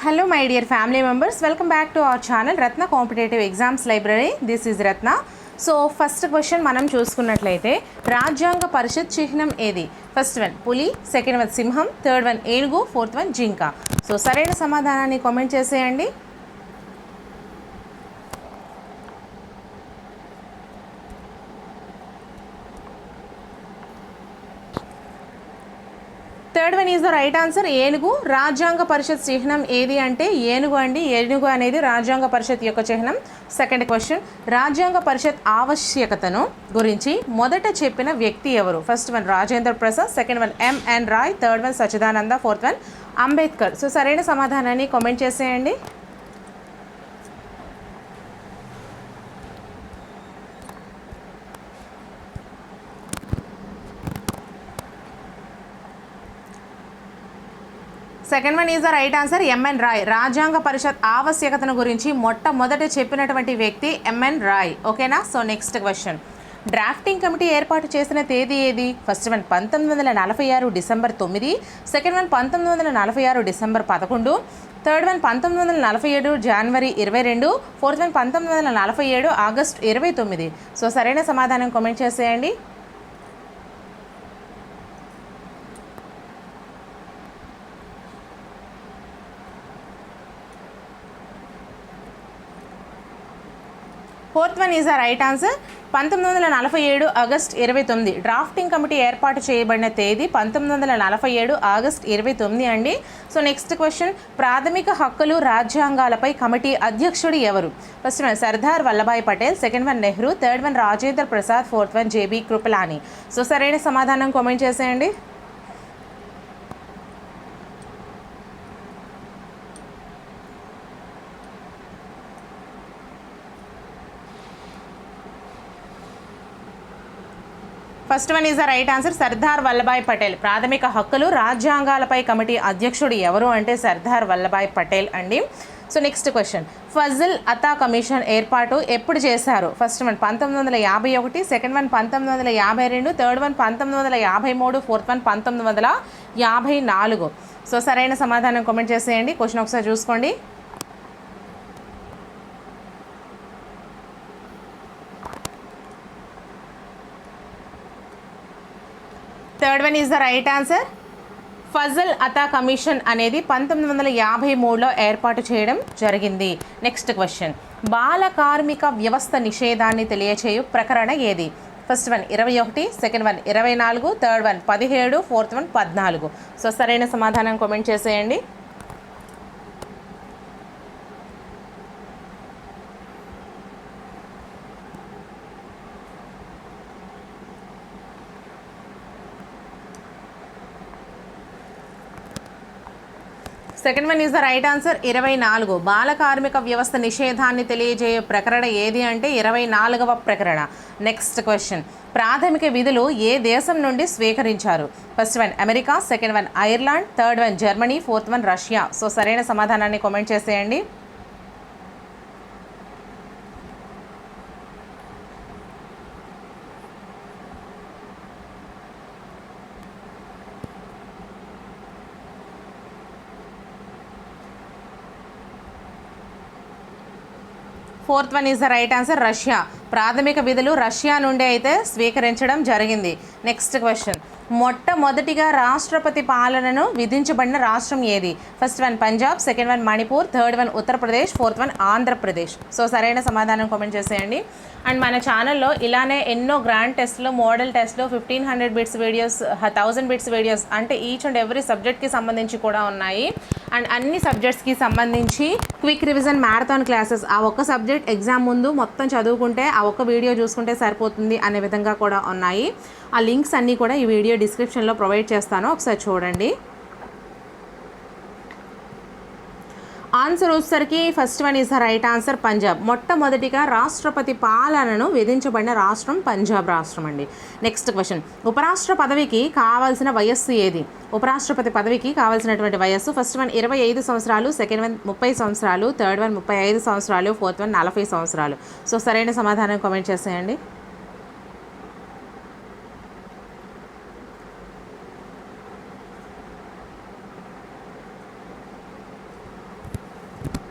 Hello my dear family members welcome back to our channel Ratna competitive exams library this is Ratna so first question మనం చూసుకున్నట్లయితే రాజ్యాంగ పరిషత్ చిహ్నం ఏది? First one పులి second one సింహం థర్డ్ వన్ ఏనుగు ఫోర్త్ వన్ జింక. సో సరైన సమాధానాన్ని కామెంట్ చేసేయండి. Third one is the right answer ఏనుగు. రాజ్యాంగ పరిషత్ చిహ్నం ఏది అంటే ఏనుగు అండి. ఏనుగు అనేది రాజ్యాంగ పరిషత్ యొక్క చిహ్నం. సెకండ్ క్వశ్చన్ రాజ్యాంగ పరిషత్ ఆవశ్యకతను గురించి మొదట చెప్పిన వ్యక్తి ఎవరు? First one Rajendra Prasad. Second one M N Roy third one Sachidananda fourth one Ambedkar so సరైన సమాధానాన్ని కామెంట్ చేసేయండి. Second one is the right answer M N Roy రాజ్యాంగ పరిషత్ ఆవశ్యకతను గురించి మొట్టమొదట చెప్పినటువంటి వ్యక్తి ఎంఎన్ రాయ్ ఓకేనా? So next question. Drafting committee ఏర్పాటు చేసిన తేదీ ఏది? ఫస్ట్ వన్ పంతొమ్మిది వందల నలభై ఆరు డిసెంబర్ తొమ్మిది సెకండ్ వన్ పంతొమ్మిది వందల నలభై ఆరు డిసెంబర్ పదకొండు థర్డ్ వన్ పంతొమ్మిది వందల నలభై ఏడు జనవరి ఇరవై రెండు ఫోర్త్ వన్ పంతొమ్మిది వందల నలభై ఏడు ఆగస్ట్ ఇరవై తొమ్మిది. సో సరైన సమాధానం కామెంట్ చేసేయండి. Fourth one is a right answer. పంతొమ్మిది వందల నలభై ఏడు ఆగస్ట్ ఇరవై తొమ్మిది. డ్రాఫ్టింగ్ కమిటీ ఏర్పాటు చేయబడిన తేదీ పంతొమ్మిది వందల నలభై ఏడు ఆగస్ట్ ఇరవై తొమ్మిది అండి. So next question. ప్రాథమిక హక్కులు రాజ్యాంగాలపై కమిటీ అధ్యక్షుడు ఎవరు? First one Sardar Vallabhbhai Patel second one Nehru third one Rajendra Prasad fourth one J B Kripalani. So సరైన సమాధానం కామెంట్ చేసేయండి. First one is the right answer Sardar Vallabhbhai Patel. ప్రాథమిక హక్కులు రాజ్యాంగాలపై కమిటీ అధ్యక్షుడు ఎవరు అంటే సర్దార్ వల్లభాయ్ పటేల్ అండి. So next question. Fazal Ata commission ఏర్పాటు ఎప్పుడు చేశారు? ఫస్ట్ వన్ పంతొమ్మిది వందల యాభై ఒకటి సెకండ్ వన్ పంతొమ్మిది వందల యాభై రెండు థర్డ్ వన్ పంతొమ్మిది వందల యాభై మూడు ఫోర్త్ వన్ పంతొమ్మిది వందల యాభై నాలుగు. సో సరైన సమాధానం కామెంట్ చేసేయండి. క్వశ్చన్ ఒకసారి చూసుకోండి. Third one is the right answer Fazal Ata commission అనేది పంతొమ్మిది వందల యాభై మూడులో ఏర్పాటు చేయడం జరిగింది. నెక్స్ట్ క్వశ్చన్ బాల కార్మిక వ్యవస్థ నిషేధాన్ని తెలియచేయు ప్రకరణ ఏది? ఫస్ట్ వన్ ఇరవై ఒకటి సెకండ్ వన్ ఇరవై నాలుగు థర్డ్ వన్ పదిహేడు ఫోర్త్ వన్ పద్నాలుగు. సో సరైన సమాధానం కామెంట్ చేసేయండి. Second one is the right answer ఇరవై నాలుగు. బాల కార్మిక వ్యవస్థ నిషేధాన్ని తెలియజేయే ప్రకరణ ఏది అంటే ఇరవై నాలుగవ ప్రకరణ. నెక్స్ట్ క్వశ్చన్ ప్రాథమిక విధులు ఏ దేశం నుండి స్వీకరించారు? First one America. Second one Ireland. Third one Germany. Fourth one Russia. So సరైన సమాధానాన్ని కామెంట్ చేసేయండి. Fourth one is the right answer Russia. ప్రాథమిక విధులు రష్యా నుండి అయితే స్వీకరించడం జరిగింది. Next question. మొట్టమొదటిగా రాష్ట్రపతి పాలనను విధించబడిన రాష్ట్రం ఏది? First one Punjab second one Manipur third one Uttar Pradesh fourth one Andhra Pradesh. So సరైన సమాధానం కామెంట్ చేసేయండి. అండ్ మన ఛానల్లో ఇలానే ఎన్నో గ్రాండ్ టెస్ట్లు మోడల్ టెస్ట్లు fifteen hundred bits videos thousand bits videos అంటే ఈచ్ అండ్ ఎవ్రీ సబ్జెక్ట్కి సంబంధించి కూడా ఉన్నాయి. అండ్ అన్ని సబ్జెక్ట్స్కి సంబంధించి క్విక్ రివిజన్ మ్యారథాన్ క్లాసెస్ ఆ ఒక్క సబ్జెక్ట్ ఎగ్జామ్ ముందు మొత్తం చదువుకుంటే ఆ ఒక్క వీడియో చూసుకుంటే సరిపోతుంది అనే విధంగా కూడా ఉన్నాయి. ఆ లింక్స్ అన్నీ కూడా ఈ వీడియో డిస్క్రిప్షన్లో ప్రొవైడ్ చేస్తాను. ఒకసారి చూడండి. ఆన్సర్ వచ్చేసరికి first one is the right answer Punjab. మొట్టమొదటిగా రాష్ట్రపతి పాలనను విధించబడిన రాష్ట్రం పంజాబ్ రాష్ట్రం అండి. నెక్స్ట్ క్వశ్చన్ ఉపరాష్ట్ర పదవికి కావాల్సిన వయస్సు ఏది? ఉపరాష్ట్రపతి పదవికి కావాల్సినటువంటి వయస్సు ఫస్ట్ వన్ ఇరవై ఐదు సంవత్సరాలు సెకండ్ వన్ ముప్పై సంవత్సరాలు థర్డ్ వన్ ముప్పై ఐదు సంవత్సరాలు ఫోర్త్ వన్ నలభై సంవత్సరాలు. సో సరైన సమాధానం కామెంట్ చేసేయండి.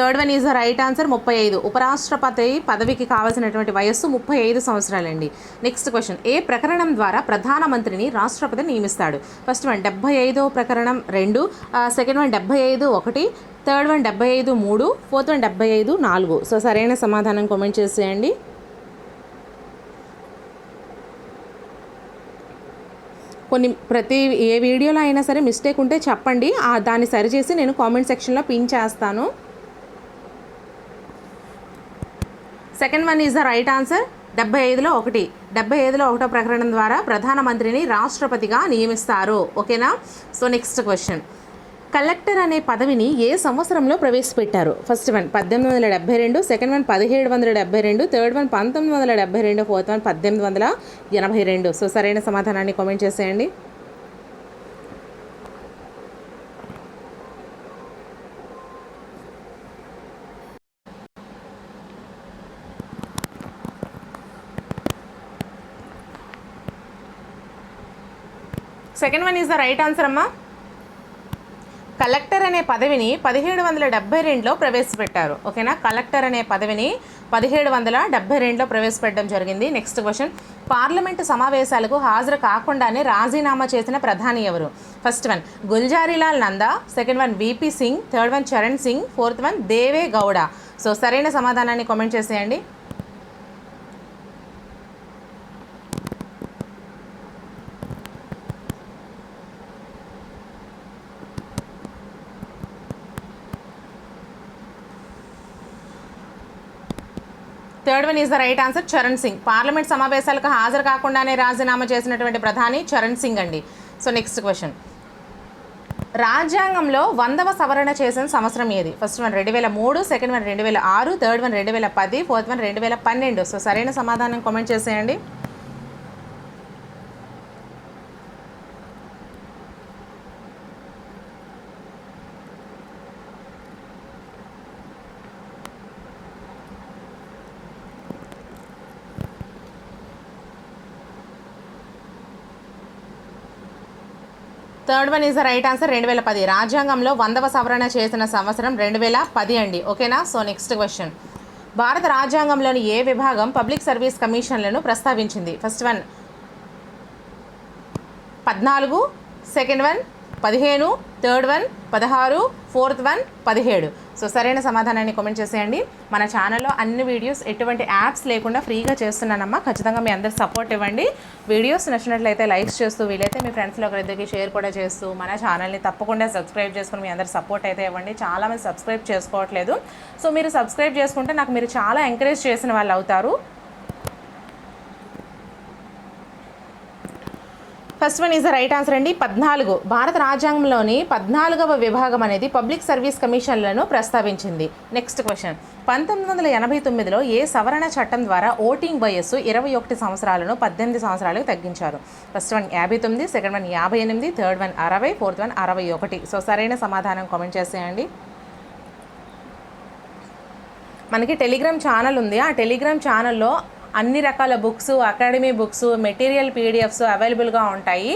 Third one is the right answer ముప్పై ఐదు. ఉపరాష్ట్రపతి పదవికి కావాల్సినటువంటి వయస్సు ముప్పై ఐదు సంవత్సరాలండి. నెక్స్ట్ క్వశ్చన్ ఏ ప్రకరణం ద్వారా ప్రధానమంత్రిని రాష్ట్రపతి నియమిస్తాడు? ఫస్ట్ వన్ డెబ్బై ఐదో ప్రకరణం రెండు. Uh, సెకండ్ వన్ డెబ్బై ఐదు ఒకటి. థర్డ్ వన్ డెబ్బై ఐదు మూడు. ఫోర్త్ వన్ డెబ్బై ఐదు నాలుగు. సో సరైన సమాధానం కామెంట్ చేసేయండి. కొన్ని ప్రతి ఏ వీడియోలో అయినా సరే మిస్టేక్ ఉంటే చెప్పండి. దాన్ని సరిచేసి నేను కామెంట్ సెక్షన్లో పిన్ చేస్తాను. Second one is the right answer. డెబ్బై ఐదులో ఒకటి. డెబ్బై ఐదులో ఒకటో ప్రకటన ద్వారా ప్రధానమంత్రిని రాష్ట్రపతిగా నియమిస్తారు. ఓకేనా? So next question. కలెక్టర్ అనే పదవిని ఏ సంవత్సరంలో ప్రవేశపెట్టారు? ఫస్ట్ వన్ పద్దెనిమిది వందల డెబ్బై రెండు సెకండ్ వన్ పదిహేడు వందల డెబ్బై రెండు థర్డ్ వన్ పంతొమ్మిది వందల డెబ్బై రెండు ఫోర్త్ వన్ పద్దెనిమిది వందల ఎనభై రెండు. సో సరైన సమాధానాన్ని కామెంట్ చేసేయండి. Second one is the right answer అమ్మా. కలెక్టర్ అనే పదవిని పదిహేడు వందల డెబ్బై రెండులో ప్రవేశపెట్టారు. ఓకేనా? కలెక్టర్ అనే పదవిని పదిహేడు వందల డెబ్బై రెండులో ప్రవేశపెట్టడం జరిగింది. నెక్స్ట్ క్వశ్చన్ పార్లమెంటు సమావేశాలకు హాజరు కాకుండానే రాజీనామా చేసిన ప్రధాని ఎవరు? First one Gulzarilal Nanda. Second one V P Singh third one Charan Singh fourth one Deve Gowda. So సరైన సమాధానాన్ని కామెంట్ చేసేయండి. Third one is the right answer Charan Singh. Parliament సమావేశాలకు హాజరు కాకుండానే రాజీనామా చేసినటువంటి ప్రధాని చరణ్ సింగ్ అండి. సో నెక్స్ట్ క్వశ్చన్ రాజ్యాంగంలో వందవ సవరణ చేసిన సంవత్సరం ఏది? ఫస్ట్ వన్ రెండు వేల మూడు సెకండ్ వన్ రెండు వేల ఆరు థర్డ్ వన్ రెండు వేల పది ఫోర్త్ వన్ రెండు వేల పన్నెండు. సో సరైన సమాధానం కామెంట్ చేసేయండి. Third one is the right answer రెండు వేల పది. రాజ్యాంగంలో వందవ సవరణ చేసిన సంవత్సరం రెండు వేల పది అండి. ఓకేనా? సో నెక్స్ట్ క్వశ్చన్ భారత రాజ్యాంగంలోని ఏ విభాగం పబ్లిక్ సర్వీస్ కమిషన్లను ప్రస్తావించింది? ఫస్ట్ వన్ పద్నాలుగు. సెకండ్ వన్ పదిహేను థర్డ్ వన్ పదహారు ఫోర్త్ వన్ పదిహేడు. సో సరైన సమాధానాన్ని కామెంట్ చేసేయండి. మన ఛానల్లో అన్ని వీడియోస్ ఎటువంటి యాప్స్ లేకుండా ఫ్రీగా చేస్తున్నానమ్మా. ఖచ్చితంగా మీ అందరు సపోర్ట్ ఇవ్వండి. వీడియోస్ నచ్చినట్లయితే లైక్స్ చేస్తూ వీలైతే మీ ఫ్రెండ్స్లో ఒకరిద్దరికి షేర్ కూడా చేస్తూ మన ఛానల్ని తప్పకుండా సబ్స్క్రైబ్ చేసుకుని మీ అందరు సపోర్ట్ అయితే ఇవ్వండి. చాలామంది సబ్స్క్రైబ్ చేసుకోవట్లేదు. సో మీరు సబ్స్క్రైబ్ చేసుకుంటే నాకు మీరు చాలా ఎంకరేజ్ చేసిన వాళ్ళు అవుతారు. First one is the right answer అండి. పద్నాలుగు. భారత రాజ్యాంగంలోని పద్నాలుగవ విభాగం అనేది పబ్లిక్ సర్వీస్ కమిషన్లను ప్రస్తావించింది. నెక్స్ట్ క్వశ్చన్ పంతొమ్మిది వందల ఎనభై తొమ్మిదిలో ఏ సవరణ చట్టం ద్వారా ఓటింగ్ వయస్సు ఇరవై ఒకటి సంవత్సరాలను పద్దెనిమిది సంవత్సరాలకు తగ్గించారు? ఫస్ట్ వన్ యాభై తొమ్మిది సెకండ్ వన్ యాభై ఎనిమిది థర్డ్ వన్ అరవై ఫోర్త్ వన్ అరవై ఒకటి. సో సరైన సమాధానం కామెంట్ చేసేయండి. మనకి టెలిగ్రామ్ ఛానల్ ఉంది. ఆ టెలిగ్రామ్ ఛానల్లో అన్ని రకాల books academy books material PDFs అవైలబుల్గా ఉంటాయి.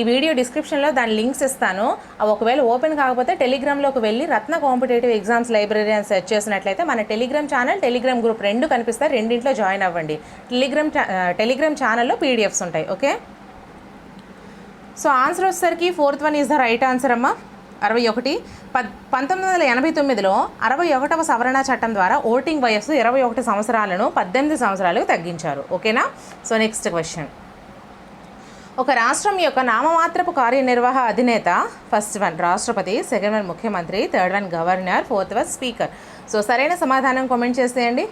ఈ వీడియో డిస్క్రిప్షన్లో దాని లింక్స్ ఇస్తాను. అవి ఒకవేళ ఓపెన్ కాకపోతే టెలిగ్రామ్లోకి వెళ్ళి రత్న కాంపిటేటివ్ ఎగ్జామ్స్ లైబ్రరీ అని సెర్చ్ చేసినట్లయితే మన టెలిగ్రామ్ ఛానల్ టెలిగ్రామ్ గ్రూప్ రెండు కనిపిస్తాయి. రెండింట్లో జాయిన్ అవ్వండి. టెలిగ్రామ్ టెలిగ్రామ్ ఛానల్లో పీడిఎఫ్స్ ఉంటాయి. ఓకే? సో ఆన్సర్ వచ్చేసరికి fourth one is the right answer అమ్మా. అరవై ఒకటి పద్ పంతొమ్మిది వందల ఎనభై తొమ్మిదిలో అరవై ఒకటవ సవరణ చట్టం ద్వారా ఓటింగ్ వయస్సు ఇరవై ఒకటి సంవత్సరాలను పద్దెనిమిది సంవత్సరాలకు తగ్గించారు. ఓకేనా? So next question. ఒక రాష్ట్రం యొక్క నామమాత్రపు కార్యనిర్వాహ అధినేత ఫస్ట్ వన్ రాష్ట్రపతి సెకండ్ వన్ ముఖ్యమంత్రి third one governor fourth one speaker. So సరైన సమాధానం కామెంట్ చేసేయండి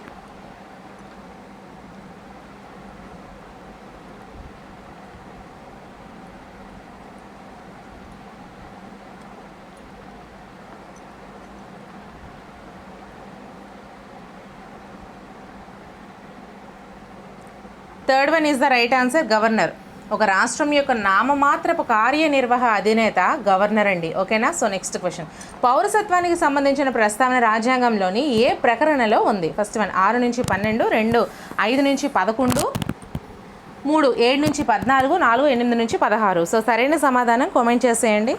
third one is the right answer governor ఒక రాష్ట్రం యొక్క నామమాత్రపు కార్యనిర్వాహ అధినేత గవర్నర్ అండి. ఓకేనా? సో నెక్స్ట్ క్వశ్చన్ పౌరసత్వానికి సంబంధించిన ప్రస్తావన రాజ్యాంగంలోని ఏ ప్రకరణలో ఉంది? ఫస్ట్ వన్ ఆరు నుంచి పన్నెండు రెండు ఐదు నుంచి పదకొండు మూడు ఏడు నుంచి పద్నాలుగు నాలుగు ఎనిమిది నుంచి పదహారు. సో సరైన సమాధానం కామెంట్ చేసేయండి.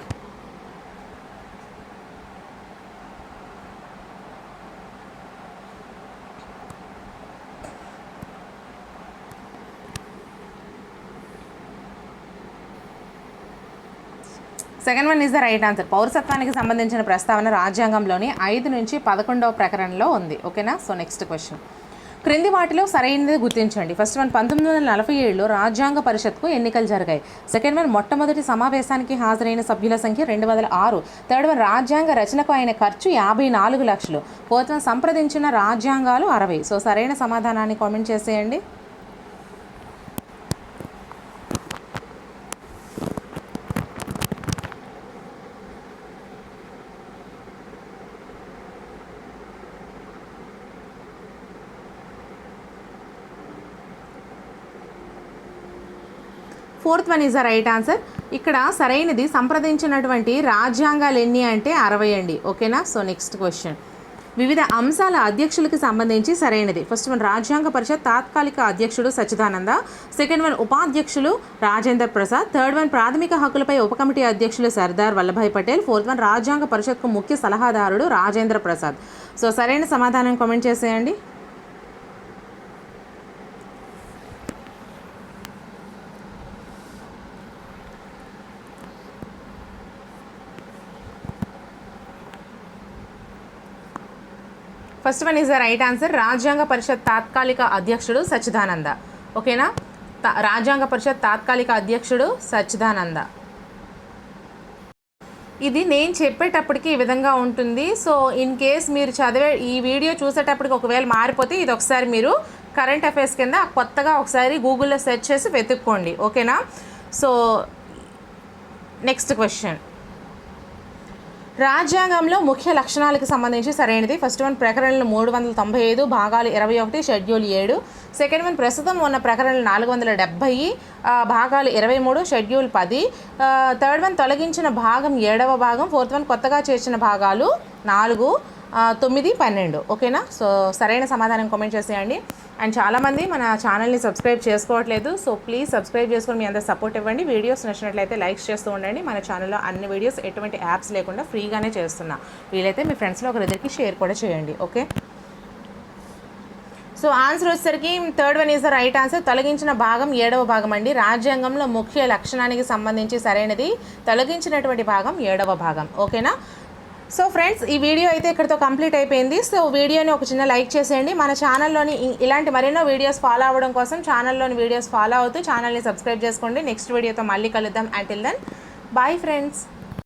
Second one is the right answer. పౌరసత్వానికి సంబంధించిన ప్రస్తావన రాజ్యాంగంలోని ఐదు నుంచి పదకొండవ ప్రకరణలో ఉంది. ఓకేనా? So next question. క్రింది వాటిలో సరైనది గుర్తించండి. ఫస్ట్ వన్ పంతొమ్మిది వందల నలభై ఏడులో రాజ్యాంగ పరిషత్కు ఎన్నికలు జరిగాయి. సెకండ్ వన్ మొట్టమొదటి సమావేశానికి హాజరైన సభ్యుల సంఖ్య రెండు వందల ఆరు. థర్డ్ వన్ రాజ్యాంగ రచనకు అయిన ఖర్చు యాభై నాలుగు లక్షలు. ఫోర్త్ వన్ సంప్రదించిన రాజ్యాంగాలు అరవై. సో సరైన సమాధానాన్ని కామెంట్ చేసేయండి. Fourth one is the right answer. ఇక్కడ సరైనది సంప్రదించినటువంటి రాజ్యాంగాలు ఎన్ని అంటే అరవై అండి. ఓకేనా? So next question. వివిధ అంశాల అధ్యక్షులకి సంబంధించి సరైనది. ఫస్ట్ వన్ రాజ్యాంగ పరిషత్ తాత్కాలిక అధ్యక్షుడు సచ్చిదానంద. సెకండ్ వన్ ఉపాధ్యక్షులు రాజేందర్ ప్రసాద్. థర్డ్ వన్ ప్రాథమిక హక్కులపై ఉప కమిటీ అధ్యక్షులు సర్దార్ వల్లభాయ్ పటేల్. ఫోర్త్ వన్ రాజ్యాంగ పరిషత్కు ముఖ్య సలహాదారుడు రాజేంద్ర ప్రసాద్. సో సరైన సమాధానం కామెంట్ చేసేయండి. First one is the right answer రాజ్యాంగ పరిషత్ తాత్కాలిక అధ్యక్షుడు సచ్చిదానంద. ఓకేనా? తా- రాజ్యాంగ పరిషత్ తాత్కాలిక అధ్యక్షుడు సచ్చిదానంద. ఇది నేను చెప్పేటప్పటికి ఈ విధంగా ఉంటుంది. సో ఇన్ కేస్ మీరు చదివే ఈ వీడియో చూసేటప్పటికి ఒకవేళ మారిపోతే ఇది ఒకసారి మీరు కరెంట్ అఫైర్స్ కింద కొత్తగా ఒకసారి గూగుల్లో సెర్చ్ చేసి వెతుక్కోండి. ఓకేనా? సో నెక్స్ట్ క్వశ్చన్ రాజ్యాంగంలో ముఖ్య లక్షణాలకు సంబంధించి సరైనది. ఫస్ట్ వన్ ప్రకరణలు మూడు వందల తొంభై ఐదు భాగాలు ఇరవై ఒకటి షెడ్యూల్ ఏడు. సెకండ్ వన్ ప్రస్తుతం ఉన్న ప్రకరణలు నాలుగు వందల డెబ్బై భాగాలు ఇరవై మూడు షెడ్యూల్ పది. థర్డ్ వన్ తొలగించిన భాగం ఏడవ భాగం. ఫోర్త్ వన్ కొత్తగా చేర్చిన భాగాలు నాలుగు తొమ్మిది పన్నెండు. ఓకేనా సో సరైన సమాధానం కామెంట్ చేసేయండి. అండ్ చాలామంది మన ఛానల్ని సబ్స్క్రైబ్ చేసుకోవట్లేదు సో ప్లీజ్ సబ్స్క్రైబ్ చేసుకొని మీ అందరు సపోర్ట్ ఇవ్వండి. వీడియోస్ నచ్చినట్లయితే లైక్స్ చేస్తూ ఉండండి. మన ఛానల్లో అన్ని వీడియోస్ ఎటువంటి యాప్స్ లేకుండా ఫ్రీగానే చేస్తున్నా. వీలైతే మీ ఫ్రెండ్స్లో ఒకరిద్దరికి షేర్ కూడా చేయండి ఓకే? సో ఆన్సర్ వచ్చేసరికి third one is the right answer. తొలగించిన భాగం ఏడవ భాగం అండి. రాజ్యాంగంలో ముఖ్య లక్షణానికి సంబంధించి సరైనది తొలగించినటువంటి భాగం ఏడవ భాగం ఓకేనా? సో ఫ్రెండ్స్ ఈ వీడియో అయితే ఇక్కడితో కంప్లీట్ అయిపోయింది. సో వీడియోని ఒక చిన్న లైక్ చేసేయండి. మన ఛానల్లోని ఇలాంటి మరెన్నో వీడియోస్ ఫాలో అవ్వడం కోసం ఛానల్లోని వీడియోస్ ఫాలో అవుతూ ఛానల్ని సబ్స్క్రైబ్ చేసుకోండి. నెక్స్ట్ వీడియోతో మళ్ళీ కలుద్దాం. Until then bye friends